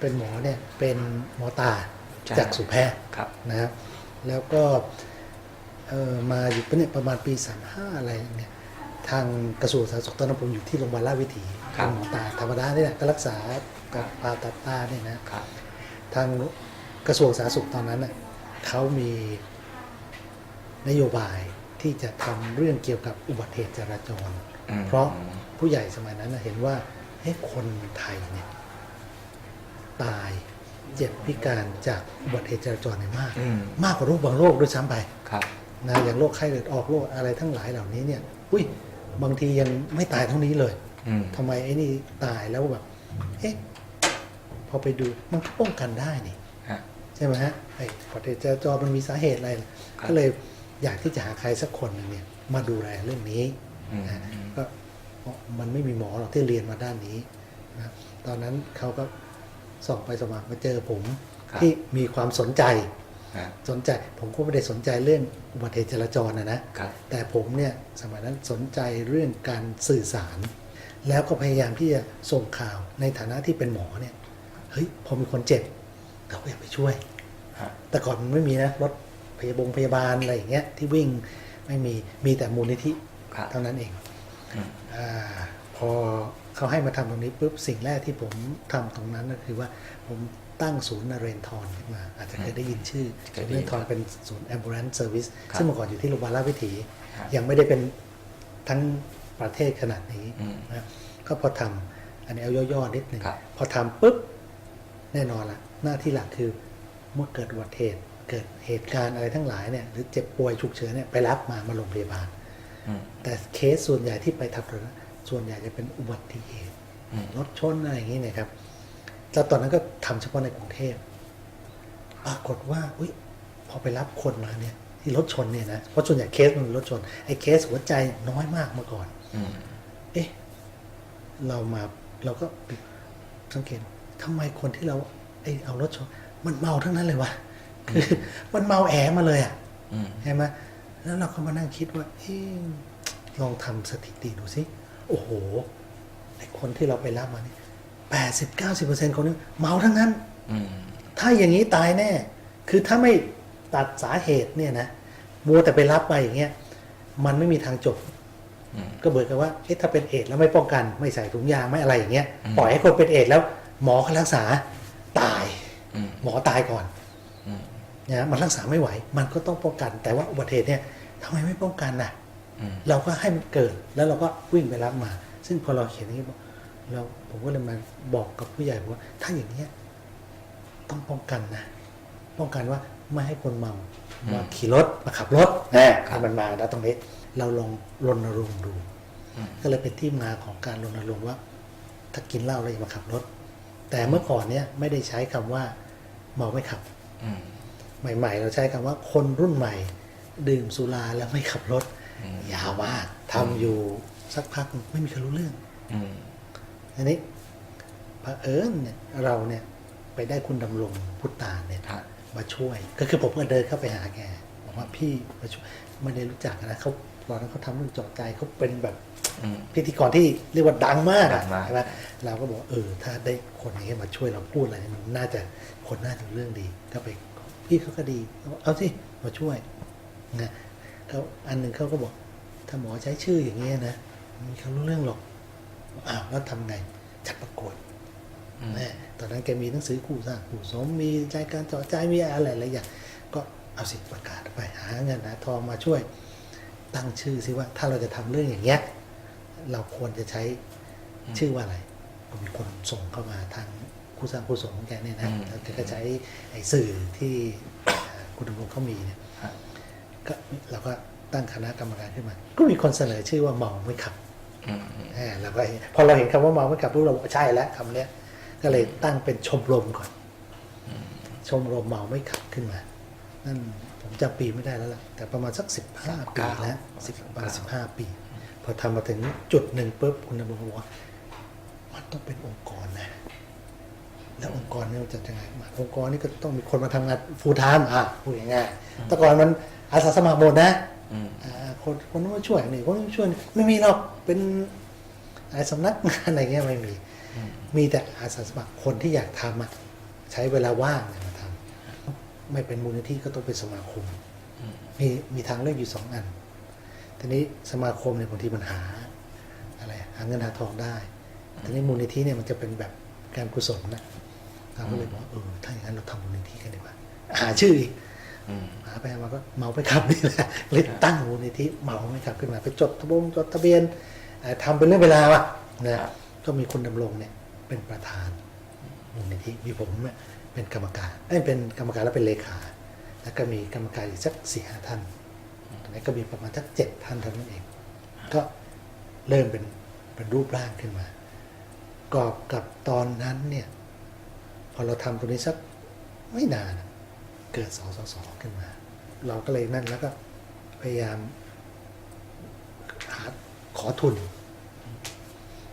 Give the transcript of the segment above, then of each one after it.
เป็นหมอเนี่ยเป็นหมอตาใช่จากสุแพทย์ครับ นะครับ แล้วก็เอ่อมาอยู่เนี่ยประมาณปี 35 อะไรเนี่ยทางกระทรวงสาธารณสุขตอนนั้นผมอยู่ที่โรงพยาบาลราชวิถีครับเป็นหมอตาธรรมดาเนี่ยแหละก็รักษากับผ่าตัดตาเนี่ยนะ ครับ ทางกระทรวงสาธารณสุขตอนนั้นน่ะเขามีนโยบายที่จะทำเรื่องเกี่ยวกับอุบัติเหตุจราจร อืม เพราะผู้ใหญ่สมัยนั้นน่ะเห็นว่าเฮ้ยคนไทยเนี่ย ตายเจ็บพิการจากอุบัติเหตุจราจรเนี่ยมาก อืม มากกว่าโรคบางโรคด้วยซ้ำไปครับ นะอย่างโรคไข้เลือดออกโรคอะไรทั้งหลายเหล่านี้เนี่ยอุ้ยบางทียังไม่ตายเท่านี้เลยอืม ทำไมไอ้นี่ตายแล้วแบบเอ๊ะพอไปดูมันก็ป้องกันได้นี่ ฮะ ใช่ไหมฮะไอ้อุบัติเหตุจราจรมันมีสาเหตุอะไรล่ะครับ ก็เลยอยากที่จะหาใครสักคนหนึ่งเนี่ยมาดูแลเรื่องนี้ อืม นะก็มันไม่มีหมอหรอกที่เรียนมาด้านนี้นะตอนนั้นเขาก็ ส่องไปสมัครมาเจอผมครับที่มีความสนใจฮะ สนใจ ผมก็ไม่ได้สนใจเรื่องอุบัติเหตุจราจรนะนะ ครับ แต่ผมเนี่ยสมัยนั้นสนใจเรื่องการสื่อสาร แล้วก็พยายามที่จะส่งข่าวในฐานะที่เป็นหมอเนี่ยเฮ้ยพอมีคนเจ็บเราก็อยากไปช่วย ฮะ แต่ก่อนมันไม่มีนะรถพยาบงพยาบาลอะไรอย่างเงี้ยที่วิ่งไม่มีมีแต่มูลนิธิครับ เท่านั้นเองอืม อาพอ เขาให้มาทำตรงนี้ปุ๊บสิ่งแรกที่ผมทำตรงนั้นก็คือว่าผมตั้งศูนย์นเรนทรขึ้นมา อาจจะเคยได้ยินชื่อเคศูยนย์ได้นยิเรนนทรเป็นศูนย์ ambulance service ครับซึ่งเมื่อก่อนอยู่ที่โรงพยาบาลราชวิถีครับยังไม่ได้เป็นทั้งประเทศขนาดนี้อืมนะก็พอทำอันนี้เอาย่อๆนิดหนึ่งครับพอทำปุ๊บแน่นอนละหน้าที่หลักคือเมื่อเกิดอุบัติเหตุเกิดเหตุการณ์อะไรทั้งหลายเนี่ยหรือเจ็บป่วยฉุกเฉินเนี่ยไปรับมามาโรงพยาบาลอืมแต่เคสส่วนใหญ่ที่ไปทำรถ ส่วนใหญ่จะเป็นอุบัติเหตุอืมรถชนอะไรอย่างนี้นะครับแล้วตอนนั้นก็ทำเฉพาะในกรุงเทพปรากฏว่าอุยพอไปรับคนมาเนี่ย ที่รถชนเนี่ยนะเพราะส่วนใหญ่เคสมันเป็นรถชนไอ้เคสหัวใจน้อยมากเมื่อก่อนอืมเอ๊ะเรามาเราก็สังเกตทำไมคนที่เราไอเอารถชนมันเมาทั้งนั้นเลยวะคือมันเมาแอมาเลยอะอืมใช่ไหมแล้วเราก็มานั่งคิดว่าเอ๊ะลองทำสถิติดูสิ โอ้โหไอคนที่เราไปรับมานี่แปดสิบเก้าสิบเปอร์เซ็นต์คนนี้เมาทั้งนั้น อืม ถ้าอย่างนี้ตายแน่ คือถ้าไม่ตัดสาเหตุเนี่ยนะมัวแต่ไปรับไปอย่างเงี้ย มันไม่มีทางจบ อืม ก็เบิกกันว่าเอ๊ะถ้าเป็นเอดส์แล้วไม่ป้องกัน ไม่ใส่ถุงยางไม่อะไรอย่างเงี้ยอืมปล่อยให้คนเป็นเอดส์แล้ว หมอเขารักษาตาย อืม หมอตายก่อนอืม นะมันรักษาไม่ไหว มันก็ต้องป้องกัน แต่ว่าอุบัติเหตุเนี่ยทำไมไม่ป้องกันน่ะอืม เราก็ให้มันเกิดแล้วเราก็วิ่งไปรับมา ซึ่งพอเราเขียนอย่างนี้บอกเราผมก็เลยมาบอกกับผู้ใหญ่บอกว่า ถ้าอย่างเนี้ยต้องป้องกันนะ ป้องกันว่าไม่ให้คนเมามาขี่รถมาขับรถแน่ให้มันมาแล้วตรงนี้ เราลองรณรงค์ดูอืมก็เลยเป็นที่มาของการรณรงค์ว่า ถ้ากินเหล้าแล้วอย่ามาขับรถ แต่เมื่อก่อนเนี้ยไม่ได้ใช้คำว่า เมาไม่ขับอืมใหม่ ๆ เราใช้คำว่าคนรุ่นใหม่ ดื่มสุราแล้วไม่ขับรถอืม ยาวมากทำอยู่สักพักไม่มีใครรู้เรื่องอืมอันนี้เผอิญเนี่ยเราเนี่ยไปได้คุณดำรงพุทธาเนี่ยครับมาช่วย ก็คือผมก็เดินเข้าไปหาแกบอกว่าพี่มาช่วยไม่ได้รู้จักนะเขาตอนนั้นเขาทำเรื่องเจาะใจเขาเป็นแบบอืมพิธีกรที่เรียกว่าดังมากอะดังมากใช่ไหมเราก็บอกว่าเออ ถ้าได้คนอย่างเงี้ยมาช่วยเราพูดอะไรมันน่าจะคนน่าจะเรื่องดี ก็ไปพี่เขาก็ดีเขาบอกเอาสิมาช่วยนะ เขาอันหนึ่งเขาก็บอก ถ้าหมอใช้ชื่ออย่างเงี้ยนะไมมีเขารู้เรื่องหรอกอ้าวแล้วทำไงจัดประกวดอืมแม่ตอนนั้นแกมีหนังสือคู่สร้างคู่สมมีรายการเจาะใจมีอะไรหลายอย่างก็เอาสิประกาศไปหาเงินหาทองมาช่วยตั้งชื่อซิว่า ถ้าเราจะทำเรื่องอย่างเงี้ยเราควรจะใช้ชื่อว่าอะไรก็มีคนส่งเข้ามาทางคู่สร้างคู่สมของแกเนี่ยนะอืมแล้วแกก็ใช้ไอ้สื่อที่คุณดำรงเขามีเนี่ยฮะ ก็เราก็ตั้งคณะกรรมการขึ้นมา ก็มีคนเสนอชื่อว่าเมาไม่ขับอืมอืมแหมเราก็เห็นพอเราเห็นคำว่าเมาไม่ขับปุ๊บเราบอกใช่แล้วคำเนี้ย ก็เลยตั้งเป็นชมรมก่อน ชมรมเมาไม่ขับขึ้นมา นั่นผมจำปีไม่ได้แล้วล่ะ แต่ประมาณสักสิบห้าปีแล้วสิบประมาณสิบห้าปี พอทำมาถึงจุดหนึ่งปุ๊บคุณดำรงก็บอกว่ามันต้องเป็นองค์กรนะ แล้วองค์กรเนี่ยมันจะยังไงมาองค์กรนี่ก็ต้องมีคนมาทำงานฟูลไทม์อะพูดง่ายๆแต่ก่อนมันอาสาสมัครหมดนะอืมอ่าคนคนนู้นมาช่วยนี่คนนี้มาช่วยนี่ไม่มีหรอกเป็นอะไรสำนักงานอะไรเงี้ยไม่มี มีแต่อาสาสมัครคนที่อยากทำอะใช้เวลาว่างเนี่ยมาทำไม่เป็นมูลนิธิก็ต้องเป็นสมาคมอืมมีมีทางเลือกอยู่สองอันทีนี้สมาคมเนี่ยบางทีมันหาอะไรหาเงินหาทองได้ทีนี้มูลนิธิเนี่ยมันจะเป็นแบบ การกุศลนะเราก็เลยบอกว่าเออถ้าอย่างนั้นเราทำมูลนิธิกันดีกว่าหาชื่ออีกอืมหาไปหามาก็เมาไปขับนี่แหละเลยตั้งมูลนิธิเมาไม่ขับขึ้นมาไปจดทะบงจดทะเบียนเอ่อทำเป็นเรื่องเวลาว่ะนะก็มีคุณดำรงเนี่ยเป็นประธานมูลนิธิมีผมเนี่ยเป็นกรรมการเอ้ยเป็นกรรมการแล้วเป็นเลขา แล้วก็มีกรรมการอีกสักสี่ห้าท่านตอนนี้ก็มีประมาณสักเจ็ดท่านเท่านั้นเอง ก็เริ่มเป็นเป็นรูปร่างขึ้นมา กอบกับตอนนั้นเนี่ยพอเราทำตรงนี้สักไม่นานอะเกิดสสสขึ้นมา เราก็เลยนั่นแล้วก็พยายามหาขอทุน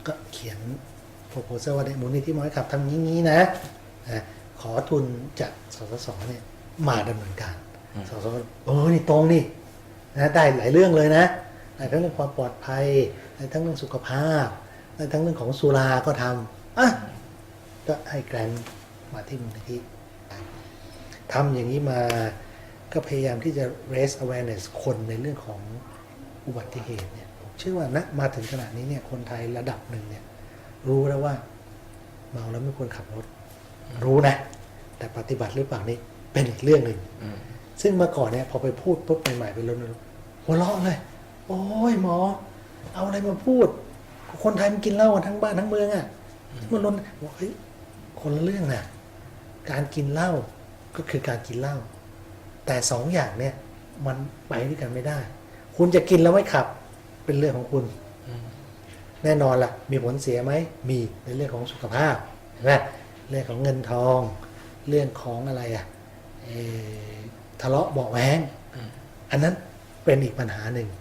ก็เขียนโปรโพสว่าในมูลนิธิมอยขับทำงี้ๆนะนะขอทุนจากสสสเนี่ยมาดำเนินการอืมสสเออนี่ตรงนี่นะได้หลายเรื่องเลยนะได้ทั้งเรื่องความปลอดภัยได้ทั้งเรื่องสุขภาพได้ ทั้งเรื่องของสุราก็ทำอะก็ให้แกรนด์มาที่มูลนิธิทำอย่างนี้มาก็พยายามที่จะ raise awareness คนในเรื่องของอุบัติเหตุเนี่ยผมเชื่อว่านะมาถึงขนาดนี้เนี่ยคนไทยระดับหนึ่งเนี่ยรู้แล้วว่าเมาแล้วไม่ควรขับรถ รู้นะ แต่ปฏิบัติหรือเปล่านี่เป็นอีกเรื่องหนึ่งอืมซึ่งเมื่อก่อนเนี่ยพอไปพูดปุ๊บใหม่ๆไปรณรงค์หัวเราะเลย โอ้ยหมอ เอาอะไรมาพูด คนไทยมันกินเหล้ากันทั้งบ้านทั้งเมืองอะ่ะมันรนบอกเฮ้ยคนละเรื่องนะการกินเหล้าก็คือการกินเหล้าแต่สองอย่างเนี่ย มันไปด้วยกันไม่ได้ คุณจะกินแล้วไม่ขับ เป็นเรื่องของคุณอืมแน่นอนละ่ะ มีผลเสียไหมมีในเรื่องของสุขภาพเห็นไหมเรื่องของเงินทอง เรื่องของอะไรอะ่ะเอ่อทะเลาะเบาะแว้งอืมอันนั้นเป็นอีกปัญหาหนึ่งอืม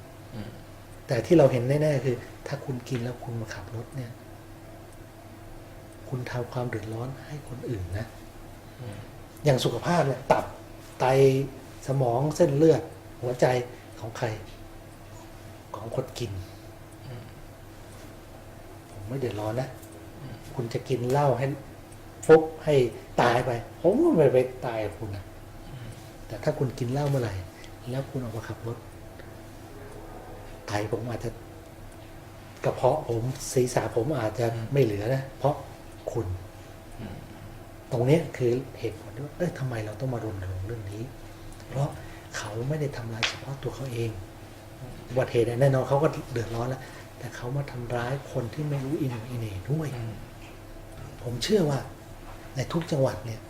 แต่ที่เราเห็นแน่ๆคือ ถ้าคุณกินแล้วคุณมาขับรถเนี่ย คุณทำความเดือดร้อนให้คนอื่นนะ อย่างสุขภาพเนี่ยตับไตสมองเส้นเลือด หัวใจของใคร ของคนกิน ผมไม่เดือดร้อนนะ คุณจะกินเหล้าให้ฟุบให้ตายไป ผมก็ไม่ไปตายคุณนะแต่ถ้าคุณกินเหล้าเมื่อไหร่ แล้วคุณออกมาขับรถ ไตผมอาจจะกระเพาะผมศีรษะผมอาจจะไม่เหลือนะ เพราะคุณอืมตรงเนี้ยคือเหตุผลที่ว่าเอ้ยทำไมเราต้องมารณรงค์เรื่องนี้ เพราะเขาไม่ได้ทำร้ายเฉพาะตัวเขาเองอุบัติเหตุเนี่ยแน่นอนเขาก็เดือดร้อนแล้วแต่เขามาทำร้ายคนที่ไม่รู้อินอินเหน่ด้วยอืมผมเชื่อว่า ในทุกจังหวัดเนี่ย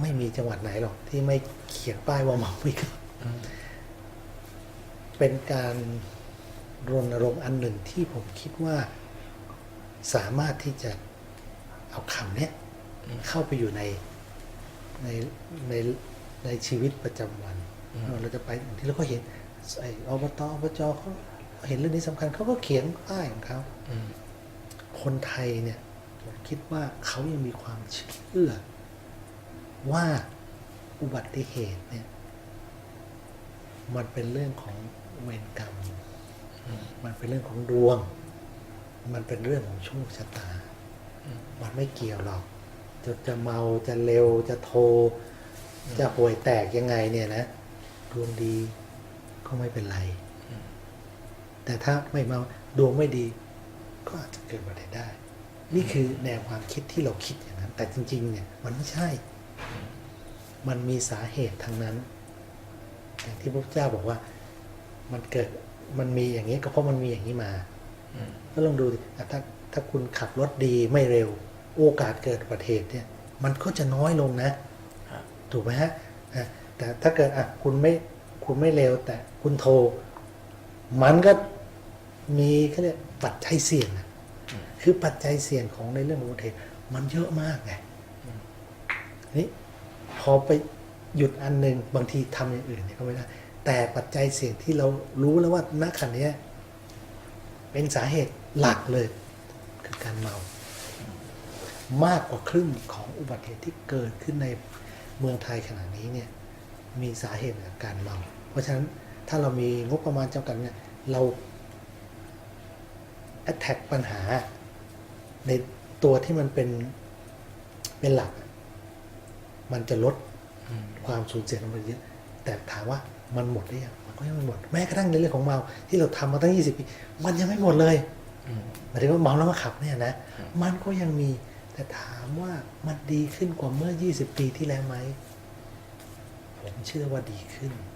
ไม่มีจังหวัดไหนหรอก ที่ไม่เขียนป้ายว่าเมาไม่ขับอืมเป็นการ รณรงค์อันหนึ่งที่ผมคิดว่าสามารถที่จะเอาคำเนี้ยเข้าไปอยู่ในในในในชีวิตประจำวันอืมเราจะไปบางที่เราก็เห็นไอ้อบตอบจเขาเห็นเรื่องนี้สำคัญเขาก็เขียนป้ายของเขาอืมคนไทยเนี่ยผมคิดว่าเขายังมีความเชื่อ ว่าอุบัติเหตุเนี่ย มันเป็นเรื่องของเวรกรรม มันเป็นเรื่องของดวง มันเป็นเรื่องของโชคชะตา มันไม่เกี่ยวหรอก จะจะเมาจะเร็วจะโทร จะห่วยแตกยังไงเนี่ยนะ ดวงดีก็ไม่เป็นไร แต่ถ้าไม่เมาดวงไม่ดี ก็อาจจะเกิดอุบัติเหตุได้ นี่คือแนวความคิดที่เราคิดอย่างนั้น แต่จริง ๆ เนี่ย มันไม่ใช่ มันมีสาเหตุทั้งนั้น อย่างที่พระเจ้าบอกว่ามันเกิด มันมีอย่างนี้ก็เพราะมันมีอย่างนี้มาอืมก็ลองดูดิอะถ้าถ้าคุณขับรถดีไม่เร็ว โอกาสเกิดอุบัติเหตุเนี่ย มันก็จะน้อยลงนะครับถูกไหมฮะอะแต่ถ้าเกิดอะคุณไม่คุณไม่เร็ว แต่คุณโทร มันก็มีเขาเรียกปัจจัยเสี่ยงอะคือปัจจัยเสี่ยงของในเรื่องอุบัติเหตุมันเยอะมากไงนี่พอไปหยุดอันหนึ่งบางทีทำอย่างอื่นเนี่ยก็ไม่ได้ แต่ปัจจัยเสี่ยงที่เรารู้แล้วว่าณขณะเนี้เป็นสาเหตุหลักเลย คือการเมามากกว่าครึ่งของอุบัติเหตุที่เกิดขึ้นในเมืองไทยขณะนี้เนี่ยมีสาเหตุจากการเมา เพราะฉะนั้นถ้าเรามีงบประมาณจำกัดเนี่ยเรา attack ปัญหา ในตัวที่มันเป็นเป็นหลัก มันจะลดความสูญเสียลงไปเยอะ แต่ถามว่า มันหมดหรือยังมันก็ยังไม่หมด แม้กระทั่งในเรื่องของเมาที่เราทำมาตั้ง 20 ปี มันยังไม่หมดเลยอืมหมายถึงว่าเมาแล้วมาขับเนี่ยนะ มันก็ยังมี แต่ถามว่ามันดีขึ้นกว่าเมื่อ 20 ปีที่แล้วไหม ผมเชื่อว่าดีขึ้นอ